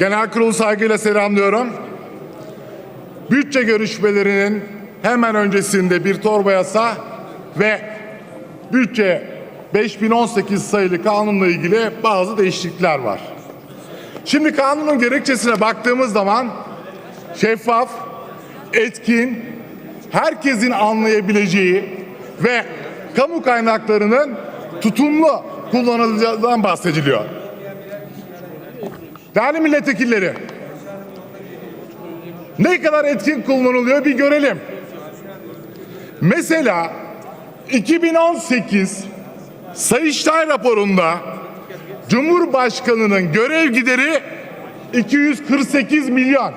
Genel kurulu saygıyla selamlıyorum. Bütçe görüşmelerinin hemen öncesinde bir torba yasa ve bütçe 5018 sayılı kanunla ilgili bazı değişiklikler var. Şimdi kanunun gerekçesine baktığımız zaman şeffaf, etkin, herkesin anlayabileceği ve kamu kaynaklarının tutumlu kullanılacağından bahsediliyor. Değerli milletvekilleri, ne kadar etkin kullanılıyor bir görelim. Mesela 2018 Sayıştay raporunda Cumhurbaşkanı'nın görev gideri 248 milyon.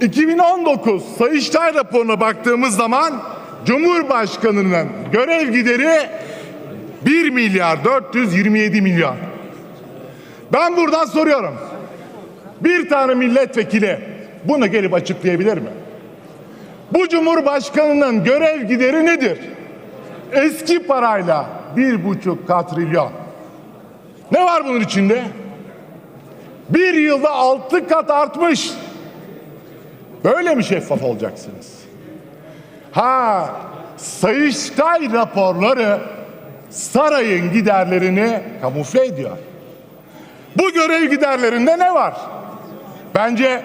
2019 Sayıştay raporuna baktığımız zaman Cumhurbaşkanı'nın görev gideri 1 milyar 427 milyon. Ben buradan soruyorum. Bir tane milletvekili bunu gelip açıklayabilir mi? Bu Cumhurbaşkanı'nın görev gideri nedir? Eski parayla bir buçuk katrilyon. Ne var bunun içinde? Bir yılda altı kat artmış. Böyle mi şeffaf olacaksınız? Ha, Sayıştay raporları sarayın giderlerini kamufle ediyor. Bu görev giderlerinde ne var? Bence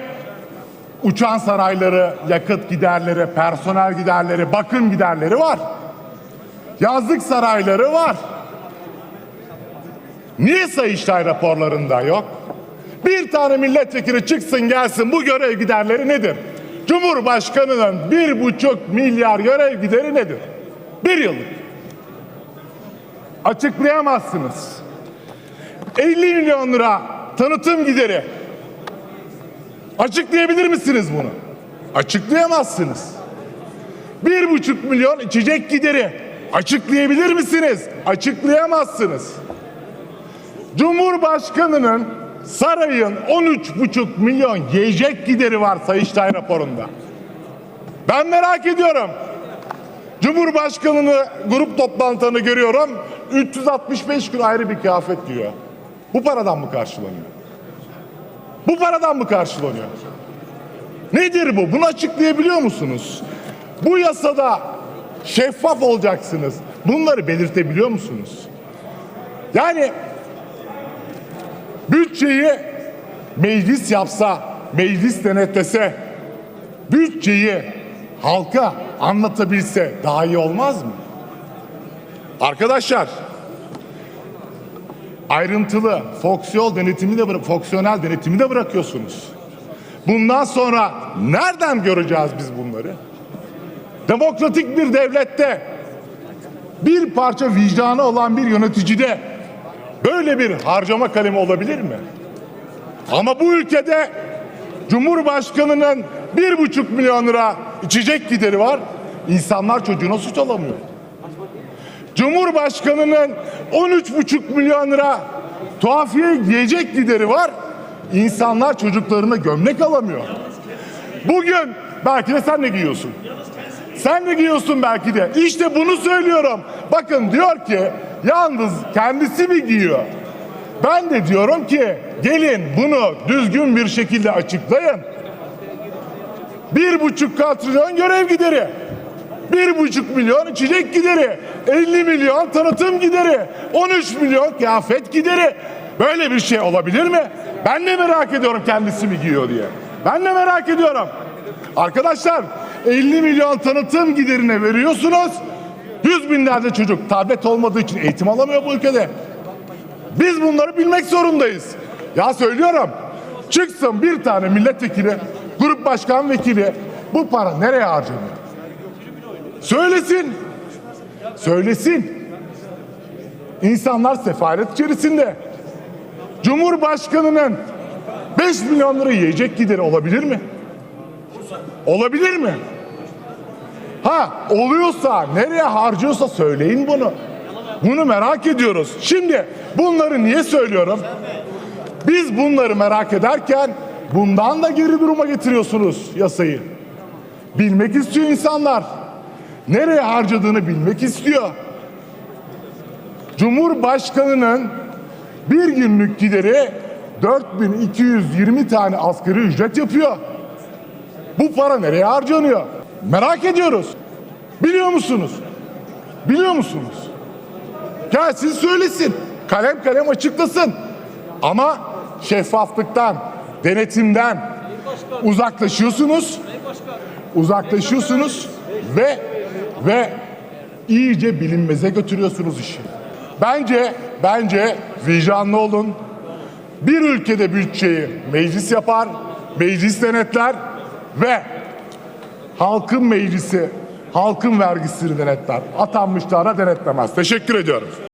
uçan sarayları, yakıt giderleri, personel giderleri, bakım giderleri var. Yazlık sarayları var. Niye Sayıştay raporlarında yok? Bir tane milletvekili çıksın gelsin bu görev giderleri nedir? Cumhurbaşkanının bir buçuk milyar görev gideri nedir? Bir yıllık. Açıklayamazsınız. 50 milyon lira tanıtım gideri. Açıklayabilir misiniz bunu? Açıklayamazsınız. Bir buçuk milyon içecek gideri. Açıklayabilir misiniz? Açıklayamazsınız. Cumhurbaşkanının sarayın 13,5 milyon yiyecek gideri var Sayıştay raporunda. Ben merak ediyorum. Cumhurbaşkanını grup toplantılarını görüyorum. 365 gün ayrı bir kıyafet giyiyor. Bu paradan mı karşılanıyor? Bu paradan mı karşılanıyor? Nedir bu? Bunu açıklayabiliyor musunuz? Bu yasada şeffaf olacaksınız. Bunları belirtebiliyor musunuz? Yani bütçeyi meclis yapsa, meclis denetlese, bütçeyi halka anlatabilse daha iyi olmaz mı? Arkadaşlar, ayrıntılı fonksiyon denetimi de fonksiyonel denetimi de bırakıyorsunuz. Bundan sonra nereden göreceğiz biz bunları? Demokratik bir devlette bir parça vicdanı olan bir yöneticide böyle bir harcama kalemi olabilir mi? Ama bu ülkede Cumhurbaşkanının bir buçuk milyon lira içecek gideri var. İnsanlar çocuğuna süt alamıyor. Cumhurbaşkanının 13,5 milyon lira tuhafiye yiyecek gideri var. İnsanlar çocuklarına gömlek alamıyor. Bugün belki de sen de giyiyorsun. Sen de giyiyorsun belki de. İşte bunu söylüyorum. Bakın diyor ki yalnız kendisi mi giyiyor? Ben de diyorum ki gelin bunu düzgün bir şekilde açıklayın. Bir buçuk katrilyon görev gideri. Bir buçuk milyon içecek gideri. 50 milyon tanıtım gideri. 13 milyon kıyafet gideri. Böyle bir şey olabilir mi? Ben de merak ediyorum kendisi mi giyiyor diye. Ben de merak ediyorum. Arkadaşlar 50 milyon tanıtım giderine veriyorsunuz. Yüz binlerce çocuk tablet olmadığı için eğitim alamıyor bu ülkede. Biz bunları bilmek zorundayız. Ya söylüyorum. Çıksın bir tane milletvekili, grup başkan vekili bu para nereye harcanıyor? Söylesin. Söylesin. İnsanlar sefalet içerisinde. Cumhurbaşkanının 5 milyon lira yiyecek gideri olabilir mi? Olabilir mi? Ha oluyorsa nereye harcıyorsa söyleyin bunu. Bunu merak ediyoruz. Şimdi bunları niye söylüyorum? Biz bunları merak ederken bundan da geri duruma getiriyorsunuz yasayı. Bilmek istiyor insanlar. Nereye harcadığını bilmek istiyor. Cumhurbaşkanının bir günlük gideri 4220 tane asgari ücret yapıyor. Bu para nereye harcanıyor? Merak ediyoruz. Biliyor musunuz? Biliyor musunuz? Gelsin söylesin. Kalem kalem açıklasın. Ama şeffaflıktan, denetimden uzaklaşıyorsunuz. Uzaklaşıyorsunuz ve ve iyice bilinmeze götürüyorsunuz işi. Bence bence vicdanlı olun. Bir ülkede bütçeyi meclis yapar, meclis denetler ve halkın meclisi halkın vergisini denetler. Atanmışlara denetlemez. Teşekkür ediyorum.